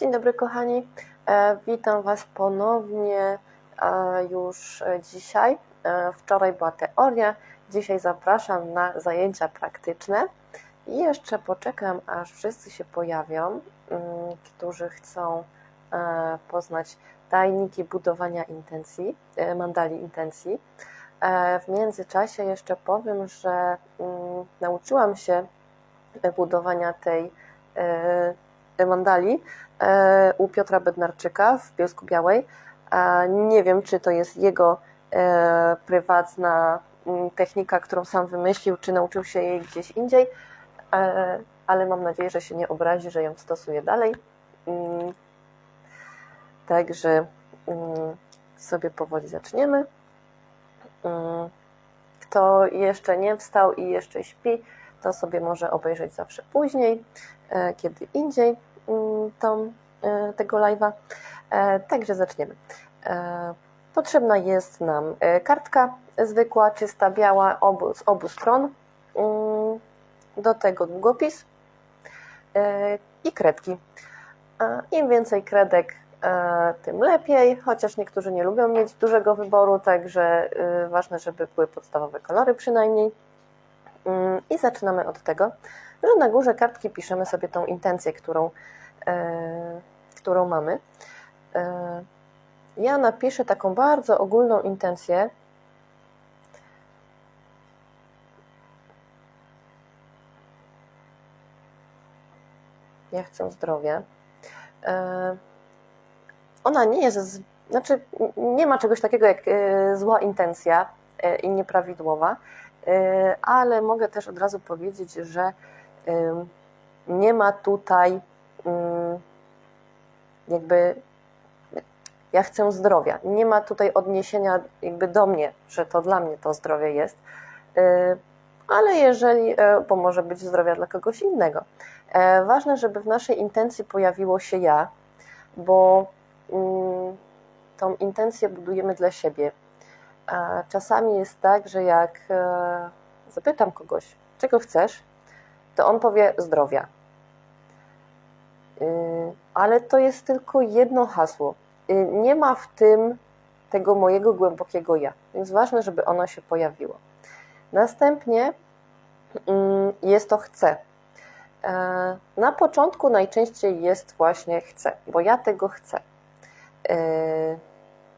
Dzień dobry kochani, e, witam Was ponownie e, już dzisiaj. E, Wczoraj była teoria, dzisiaj zapraszam na zajęcia praktyczne i jeszcze poczekam, aż wszyscy się pojawią, mm, którzy chcą poznać tajniki budowania intencji, mandali intencji. W międzyczasie jeszcze powiem, że mm, nauczyłam się budowania tej mandali e, u Piotra Bednarczyka w Bielsku Białej. Nie wiem, czy to jest jego e, prywatna mm, technika, którą sam wymyślił, czy nauczył się jej gdzieś indziej, e, ale mam nadzieję, że się nie obrazi, że ją stosuje dalej. Mm, Także mm, sobie powoli zaczniemy. Kto jeszcze nie wstał i jeszcze śpi, to sobie może obejrzeć zawsze później, e, kiedy indziej tą, e, tego live'a. E, Także zaczniemy. E, Potrzebna jest nam kartka zwykła, czysta, biała, obu, z obu stron. Mm, Do tego długopis i kredki. Im więcej kredek, tym lepiej, chociaż niektórzy nie lubią mieć dużego wyboru, także ważne, żeby były podstawowe kolory przynajmniej. Mm, I zaczynamy od tego, że na górze kartki piszemy sobie tą intencję, którą, którą mamy. E, ja napiszę taką bardzo ogólną intencję. Ja chcę zdrowia. E, ona nie jest, znaczy nie ma czegoś takiego jak e, zła intencja e, i nieprawidłowa, e, ale mogę też od razu powiedzieć, że nie ma tutaj jakby ja chcę zdrowia. Nie ma tutaj odniesienia jakby do mnie, że to dla mnie to zdrowie jest, E, ale jeżeli, e, bo może być zdrowia dla kogoś innego. E, Ważne, żeby w naszej intencji pojawiło się ja, bo mm, tą intencję budujemy dla siebie. Czasami jest tak, że jak e, zapytam kogoś, czego chcesz, to on powie zdrowia. Y, Ale to jest tylko jedno hasło. Y, Nie ma w tym tego mojego głębokiego ja, więc ważne, żeby ono się pojawiło. Następnie mm, jest to chcę. E, Na początku najczęściej jest właśnie chcę, bo ja tego chcę.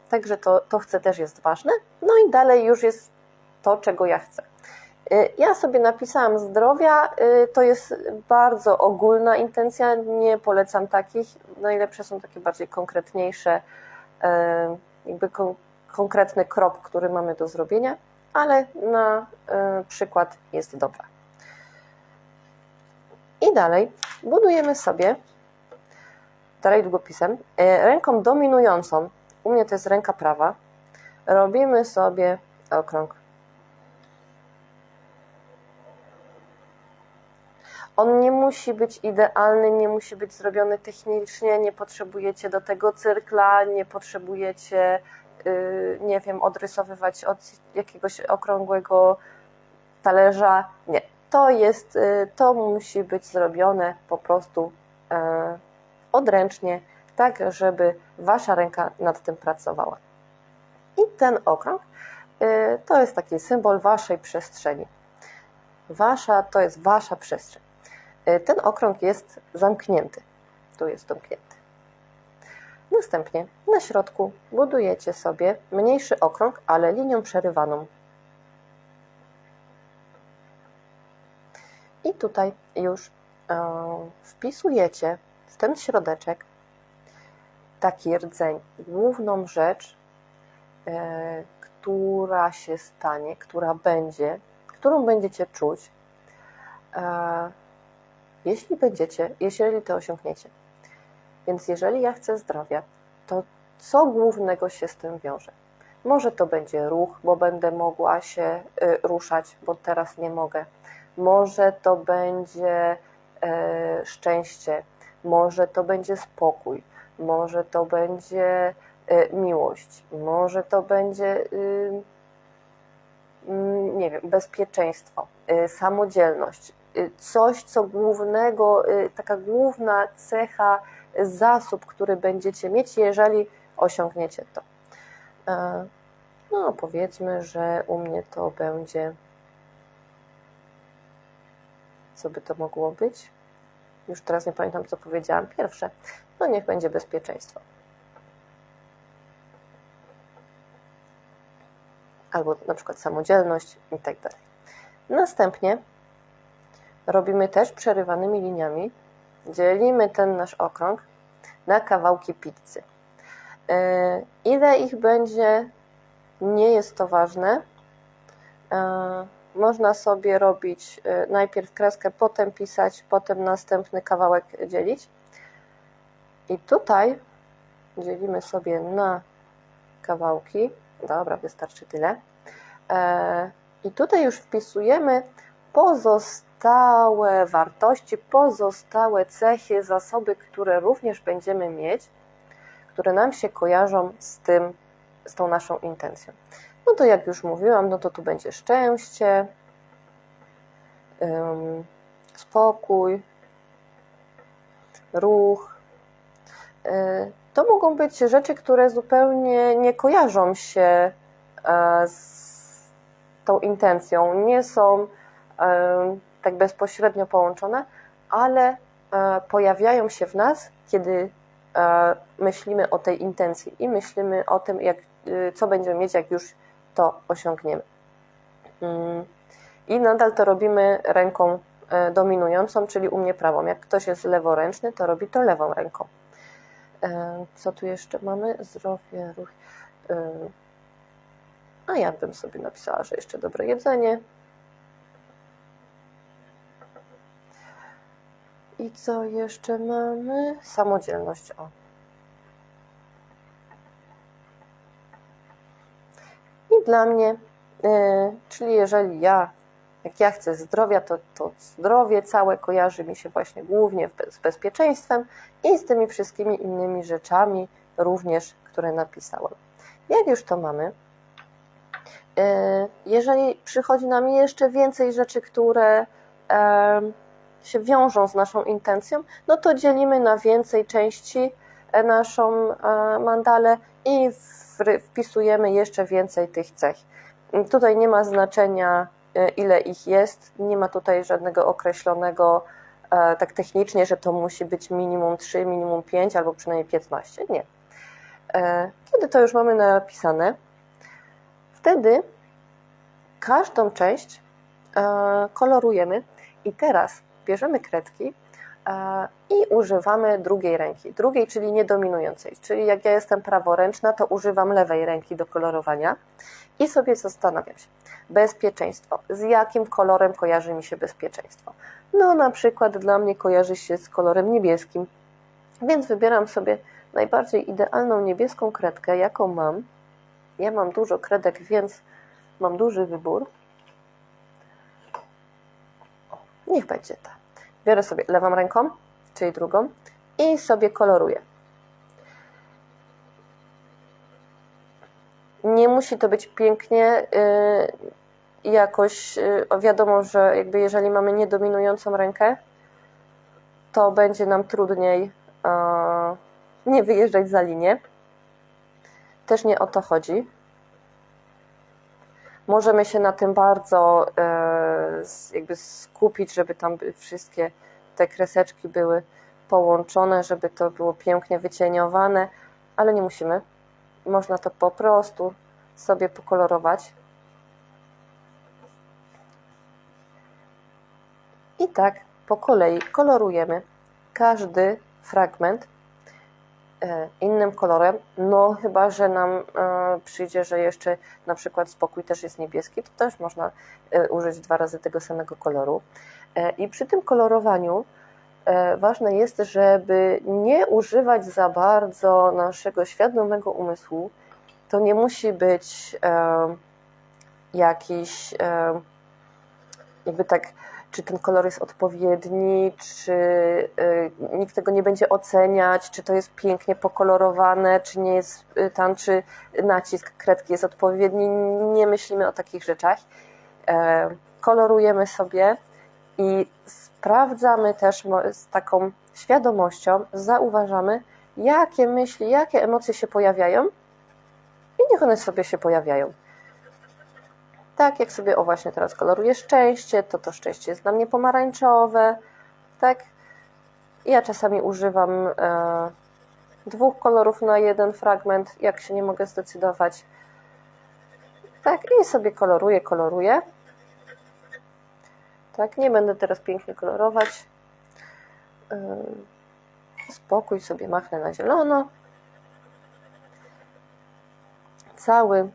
Także to, to chcę też jest ważne. No i dalej już jest to, czego ja chcę. E, Ja sobie napisałam zdrowia, e, to jest bardzo ogólna intencja, nie polecam takich. Najlepsze są takie bardziej konkretniejsze, e, jakby kon- konkretny krok, który mamy do zrobienia, ale na przykład jest dobra. I dalej budujemy sobie, dalej długopisem, ręką dominującą, u mnie to jest ręka prawa, robimy sobie okrąg. On nie musi być idealny, nie musi być zrobiony technicznie, nie potrzebujecie do tego cyrkla, nie potrzebujecie, yy, nie wiem, odrysowywać od jakiegoś okrągłego talerza. Nie. To jest, yy, to musi być zrobione po prostu yy, odręcznie, tak żeby wasza ręka nad tym pracowała. I ten okrąg yy, to jest taki symbol waszej przestrzeni. Wasza to jest wasza przestrzeń. Y, Ten okrąg jest zamknięty. Tu jest zamknięty. Następnie na środku budujecie sobie mniejszy okrąg, ale linią przerywaną. I tutaj już e, wpisujecie w ten środeczek taki rdzeń, główną rzecz, e, która się stanie, która będzie, którą będziecie czuć, e, jeśli będziecie, jeżeli to osiągniecie. Więc jeżeli ja chcę zdrowia, to co głównego się z tym wiąże? Może to będzie ruch, bo będę mogła się y, ruszać, bo teraz nie mogę. Może to będzie e, szczęście, może to będzie spokój, może to będzie e, miłość, może to będzie y, mm, nie wiem, bezpieczeństwo, y, samodzielność, coś, co głównego, y, taka główna cecha, zasób, który będziecie mieć, jeżeli osiągniecie to. E, no, powiedzmy, że u mnie to będzie. Co by to mogło być? Już teraz nie pamiętam, co powiedziałam pierwsze. No, niech będzie bezpieczeństwo. Albo na przykład samodzielność i tak dalej. Następnie robimy też przerywanymi liniami. Dzielimy ten nasz okrąg na kawałki pizzy. E, ile ich będzie, nie jest to ważne. E, można sobie robić e, najpierw kreskę, potem pisać, potem następny kawałek dzielić. I tutaj dzielimy sobie na kawałki. Dobra, wystarczy tyle. I tutaj już wpisujemy pozostałe wartości, pozostałe cechy, zasoby, które również będziemy mieć które nam się kojarzą z tym, z tą naszą intencją. No to jak już mówiłam, no to tu będzie szczęście, spokój, ruch. E, to mogą być rzeczy, które zupełnie nie kojarzą się e, z tą intencją, nie są tak bezpośrednio połączone, ale e, pojawiają się w nas, kiedy E, myślimy o tej intencji i myślimy o tym, jak, y, co będziemy mieć, jak już to osiągniemy. Mm. I nadal to robimy ręką e, dominującą, czyli u mnie prawą. Jak ktoś jest leworęczny, to robi to lewą ręką. E, co tu jeszcze mamy? Zdrowie, ruch. A ja bym sobie napisała, że jeszcze dobre jedzenie. I co jeszcze mamy? Samodzielność. O. I dla mnie, yy, czyli jeżeli ja, jak ja chcę zdrowia, to, to zdrowie całe kojarzy mi się właśnie głównie z bezpieczeństwem i z tymi wszystkimi innymi rzeczami również, które napisałam. Jak już to mamy, yy, jeżeli przychodzi nam jeszcze więcej rzeczy, które się wiążą z naszą intencją, no to dzielimy na więcej części e, naszą e, mandalę i wpisujemy jeszcze więcej tych cech. Tutaj nie ma znaczenia, e, ile ich jest, nie ma tutaj żadnego określonego tak technicznie, że to musi być minimum 3, minimum 5 albo przynajmniej 15. Nie. Kiedy to już mamy napisane, wtedy każdą część kolorujemy i teraz bierzemy kredki e, i używamy drugiej ręki. Drugiej, czyli niedominującej. Czyli jak ja jestem praworęczna, to używam lewej ręki do kolorowania i sobie zastanawiam się. Bezpieczeństwo. Z jakim kolorem kojarzy mi się bezpieczeństwo? No, na przykład dla mnie kojarzy się z kolorem niebieskim. Więc wybieram sobie najbardziej idealną niebieską kredkę, jaką mam. Ja mam dużo kredek, więc mam duży wybór. Niech będzie ta. Biorę sobie lewą ręką, czyli drugą i sobie koloruję. Nie musi to być pięknie yy, jakoś, yy, wiadomo, że jakby jeżeli mamy niedominującą rękę, to będzie nam trudniej yy, nie wyjeżdżać za linię. Też nie o to chodzi. Możemy się na tym bardzo e, jakby skupić, żeby tam wszystkie te kreseczki były połączone, żeby to było pięknie wycieniowane, ale nie musimy. Można to po prostu sobie pokolorować. I tak po kolei kolorujemy każdy fragment innym kolorem, no chyba, że nam e, przyjdzie, że jeszcze na przykład spokój też jest niebieski, to też można e, użyć dwa razy tego samego koloru. I przy tym kolorowaniu ważne jest, żeby nie używać za bardzo naszego świadomego umysłu. To nie musi być jakiś jakby tak czy ten kolor jest odpowiedni, czy y, nikt tego nie będzie oceniać, czy to jest pięknie pokolorowane, czy nie jest y, tam, czy nacisk kredki jest odpowiedni. Nie myślimy o takich rzeczach. E, kolorujemy sobie I sprawdzamy też z taką świadomością, zauważamy, jakie myśli, jakie emocje się pojawiają i niech one sobie się pojawiają. Tak, jak sobie, o właśnie teraz koloruję szczęście, to to szczęście jest dla mnie pomarańczowe, tak? Ja czasami używam e, dwóch kolorów na jeden fragment, jak się nie mogę zdecydować. Tak, i sobie koloruję, koloruję. Tak, nie będę teraz pięknie kolorować. Yy, Spokój sobie machnę na zielono. Cały.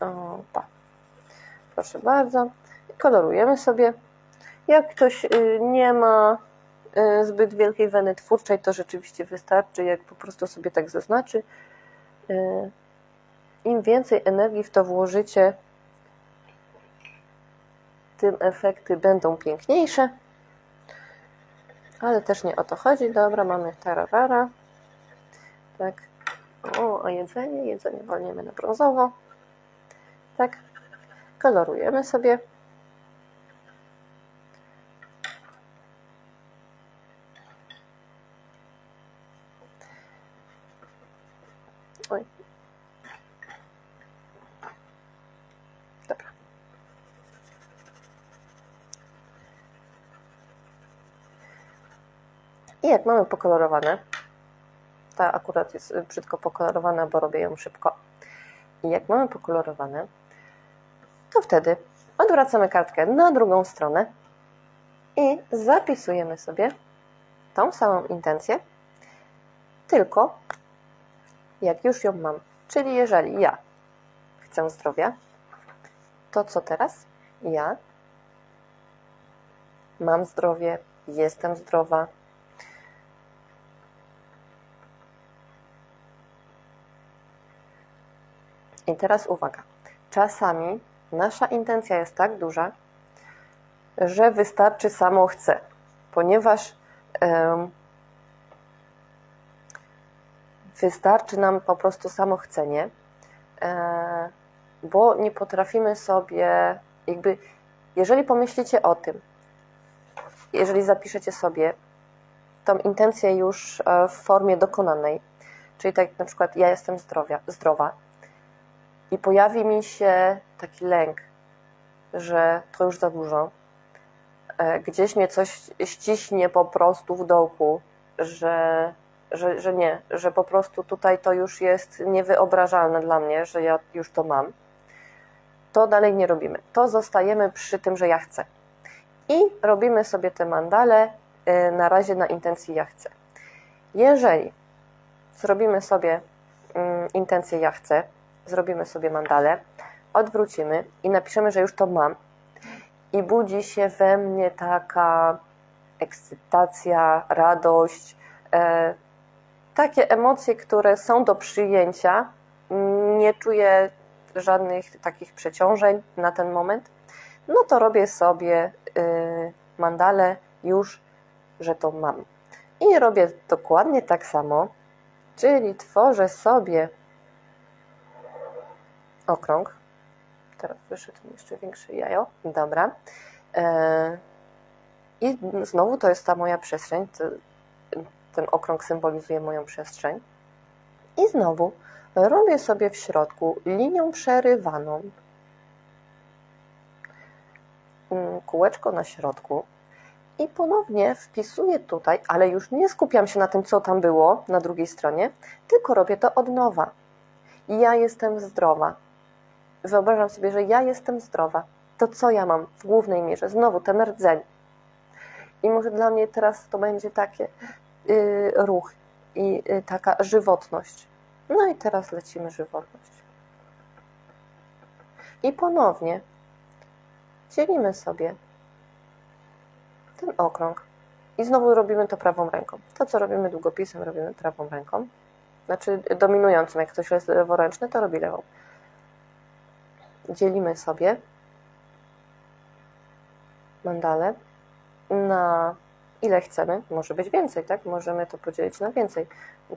Opa. Proszę bardzo. Kolorujemy sobie. Jak ktoś y, nie ma y, zbyt wielkiej weny twórczej, to rzeczywiście wystarczy, jak po prostu sobie tak zaznaczy. Y, Im więcej energii w to włożycie, tym efekty będą piękniejsze. Ale też nie o to chodzi. Dobra, mamy tararara. Tak. O, a jedzenie? Jedzenie walniemy na brązowo. Tak. Kolorujemy sobie. Dobra. I jak mamy pokolorowane, ta akurat jest brzydko pokolorowana, bo robię ją szybko. I jak mamy pokolorowane, to wtedy odwracamy kartkę na drugą stronę i zapisujemy sobie tą samą intencję, tylko jak już ją mam. Czyli jeżeli ja chcę zdrowia, to co teraz? Ja mam zdrowie, jestem zdrowa. I teraz uwaga. Czasami nasza intencja jest tak duża, że wystarczy samo chcę, ponieważ em, wystarczy nam po prostu samo chcenie, e, bo nie potrafimy sobie, jakby, jeżeli pomyślicie o tym, jeżeli zapiszecie sobie tą intencję już e, w formie dokonanej, czyli tak na przykład ja jestem zdrowia, zdrowa i pojawi mi się taki lęk, że to już za dużo, e, gdzieś mnie coś ściśnie po prostu w dołku, że że, że nie, że po prostu tutaj to już jest niewyobrażalne dla mnie, że ja już to mam, to dalej nie robimy. To zostajemy przy tym, że ja chcę. I robimy sobie te mandale y, na razie na intencji ja chcę. Jeżeli zrobimy sobie mm, intencję ja chcę, zrobimy sobie mandale, odwrócimy i napiszemy, że już to mam i budzi się we mnie taka ekscytacja, radość, e, takie emocje, które są do przyjęcia. Nie czuję żadnych takich przeciążeń na ten moment. No to robię sobie mandale już, że to mam. I robię dokładnie tak samo, czyli tworzę sobie okrąg. Teraz wyszedł mi jeszcze większe jajo. Dobra. E, I znowu to jest ta moja przestrzeń ten okrąg symbolizuje moją przestrzeń. I znowu robię sobie w środku linią przerywaną kółeczko na środku i ponownie wpisuję tutaj, ale już nie skupiam się na tym, co tam było na drugiej stronie, tylko robię to od nowa. Ja jestem zdrowa. Wyobrażam sobie, że ja jestem zdrowa. To co ja mam w głównej mierze? Znowu ten rdzeń. I może dla mnie teraz to będzie takie, Y, ruch i y, taka żywotność. No i teraz lecimy żywotność. I ponownie dzielimy sobie ten okrąg i znowu robimy to prawą ręką. To, co robimy długopisem, robimy prawą ręką. Znaczy dominującym, jak ktoś jest leworęczny, to robi lewą. Dzielimy sobie mandale na ile chcemy, może być więcej, tak? Możemy to podzielić na więcej.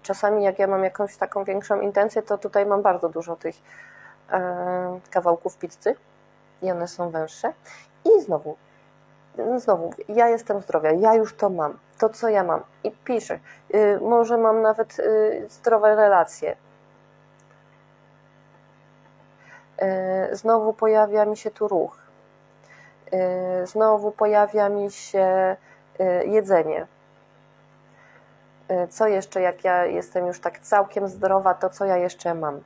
Czasami jak ja mam jakąś taką większą intencję, to tutaj mam bardzo dużo tych e, kawałków pizzy i one są węższe. I znowu, znowu, ja jestem zdrowia, ja już to mam, to co ja mam. I piszę, y, może mam nawet y, zdrowe relacje. Y, znowu pojawia mi się tu ruch. Znowu pojawia mi się jedzenie. Co jeszcze, jak ja jestem już tak całkiem zdrowa, to co ja jeszcze mam?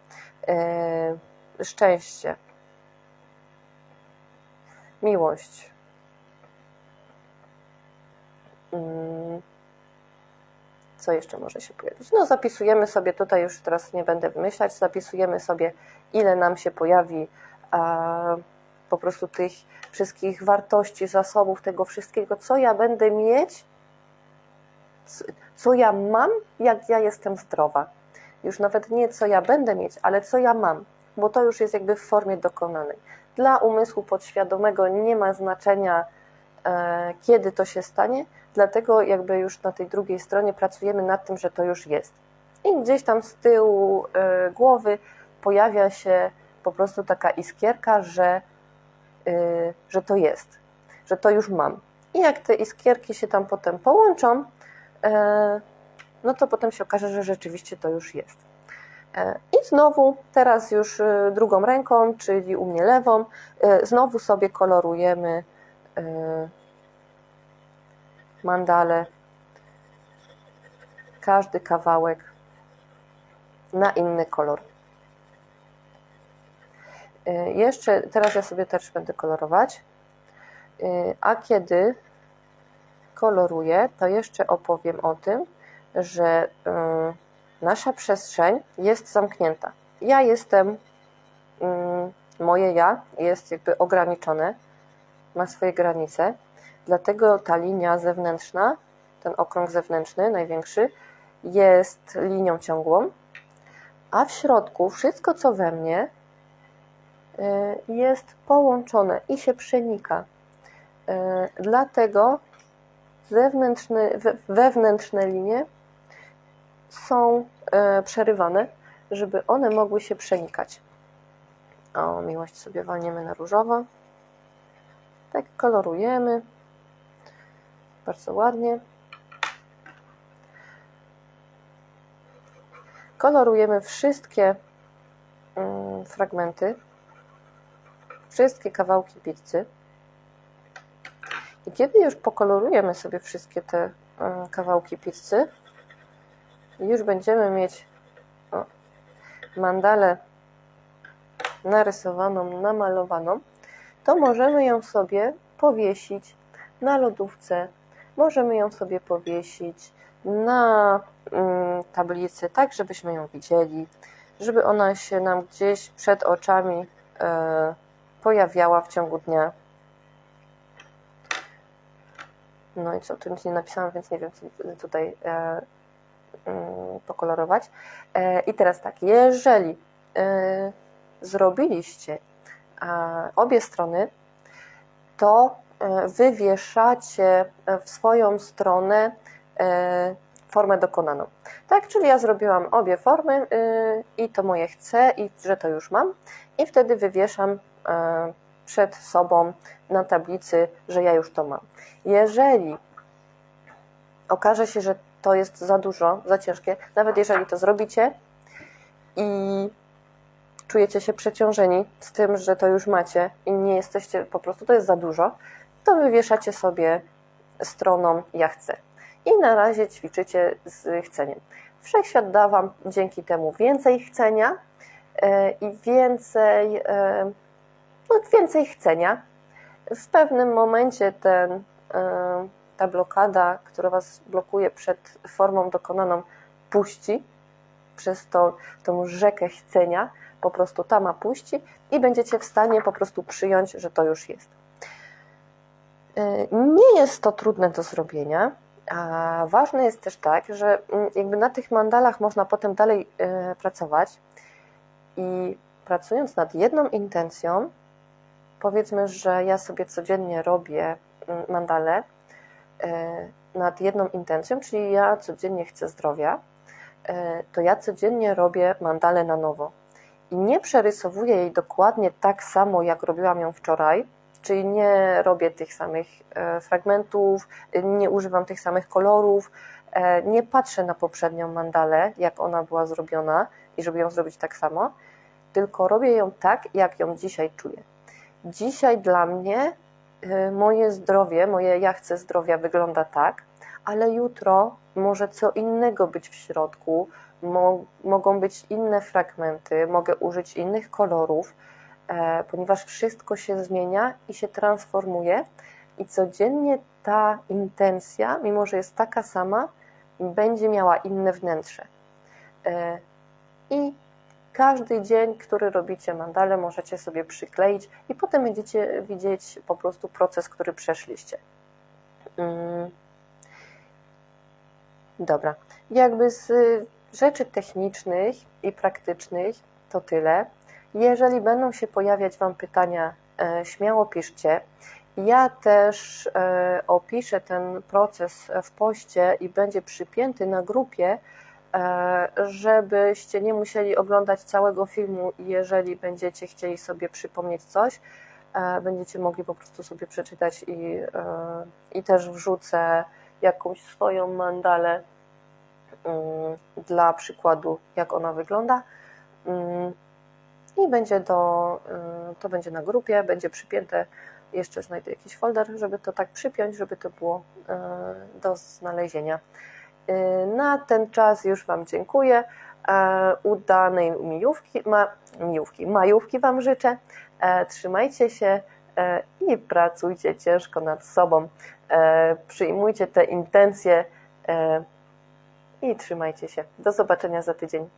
Szczęście, miłość, Mm. Co jeszcze może się pojawić? No, zapisujemy sobie tutaj, już teraz nie będę wymyślać, zapisujemy sobie, ile nam się pojawi po prostu tych wszystkich wartości, zasobów, tego wszystkiego, co ja będę mieć, co ja mam, jak ja jestem zdrowa. Już nawet nie co ja będę mieć, ale co ja mam, bo to już jest jakby w formie dokonanej. Dla umysłu podświadomego nie ma znaczenia, e, kiedy to się stanie, dlatego jakby już na tej drugiej stronie pracujemy nad tym, że to już jest. I gdzieś tam z tyłu y, głowy pojawia się po prostu taka iskierka, że, y, że to jest, że to już mam. I jak te iskierki się tam potem połączą, y, no to potem się okaże, że rzeczywiście to już jest. I znowu, teraz już drugą ręką, czyli u mnie lewą, znowu sobie kolorujemy mandale, każdy kawałek na inny kolor. Y, jeszcze teraz ja sobie też będę kolorować, y, a kiedy koloruję, to jeszcze opowiem o tym, że y, nasza przestrzeń jest zamknięta. Ja jestem, moje ja jest jakby ograniczone, ma swoje granice Dlatego ta linia zewnętrzna, ten okrąg zewnętrzny, największy, jest linią ciągłą, a w środku wszystko, co we mnie, jest połączone i się przenika. Y, dlatego zewnętrzne, wewnętrzne linie są y, przerywane, żeby one mogły się przenikać. O, miłość sobie walniemy na różowo. Tak kolorujemy bardzo ładnie. Kolorujemy wszystkie mm, fragmenty, wszystkie kawałki pizzy. I kiedy już pokolorujemy sobie wszystkie te mm, kawałki pizzy, już będziemy mieć o, mandalę narysowaną, namalowaną, to możemy ją sobie powiesić na lodówce możemy ją sobie powiesić na mm, tablicy, tak żebyśmy ją widzieli, żeby ona się nam gdzieś przed oczami e, pojawiała w ciągu dnia. No i co, tu nic nie napisałam, więc nie wiem, co tutaj e, mm, pokolorować. E, I teraz tak, jeżeli zrobiliście obie strony, to E, wywieszacie w swoją stronę e, formę dokonaną. Tak, czyli ja zrobiłam obie formy e, i to moje chcę i że to już mam i wtedy wywieszam przed sobą na tablicy, że ja już to mam. Jeżeli okaże się, że to jest za dużo, za ciężkie, nawet jeżeli to zrobicie i czujecie się przeciążeni z tym, że to już macie i nie jesteście, po prostu to jest za dużo, to wywieszacie sobie stroną ja chcę. I na razie ćwiczycie z chceniem. Wszechświat da Wam dzięki temu więcej chcenia e, i więcej, e, więcej chcenia. W pewnym momencie ten, e, ta blokada, która Was blokuje przed formą dokonaną, puści przez to, tą rzekę chcenia, po prostu ta puści i będziecie w stanie po prostu przyjąć, że to już jest. Nie jest to trudne do zrobienia, a ważne jest też tak, że mm, jakby na tych mandalach można potem dalej e, pracować i pracując nad jedną intencją, powiedzmy, że ja sobie codziennie robię mm, mandale e, nad jedną intencją, czyli ja codziennie chcę zdrowia, e, to ja codziennie robię mandale na nowo. i nie przerysowuję jej dokładnie tak samo, jak robiłam ją wczoraj, czyli nie robię tych samych e, fragmentów, nie używam tych samych kolorów, nie patrzę na poprzednią mandalę, jak ona była zrobiona i żeby ją zrobić tak samo, tylko robię ją tak, jak ją dzisiaj czuję. Dzisiaj dla mnie e, moje zdrowie, moje ja chcę zdrowia wygląda tak, ale jutro może co innego być w środku, mo mogą być inne fragmenty, mogę użyć innych kolorów, e, ponieważ wszystko się zmienia i się transformuje i codziennie ta intencja, mimo że jest taka sama, będzie miała inne wnętrze. E, I każdy dzień, który robicie mandale, możecie sobie przykleić i potem będziecie widzieć po prostu proces, który przeszliście. Mm. Dobra, jakby z rzeczy technicznych i praktycznych to tyle. Jeżeli będą się pojawiać Wam pytania, e, śmiało piszcie. Ja też e, opiszę ten proces w poście i będzie przypięty na grupie, żebyście nie musieli oglądać całego filmu, jeżeli będziecie chcieli sobie przypomnieć coś. Będziecie mogli po prostu sobie przeczytać i, i też wrzucę jakąś swoją mandalę mm, dla przykładu, jak ona wygląda. Mm, I będzie y, to będzie na grupie, będzie przypięte. Jeszcze znajdę jakiś folder, żeby to tak przypiąć, żeby to było do znalezienia. Y, na ten czas już Wam dziękuję. E, udanej mijówki, ma, mijówki, majówki Wam życzę. E, trzymajcie się e, i pracujcie ciężko nad sobą. Przyjmujcie te intencje i trzymajcie się. Do zobaczenia za tydzień.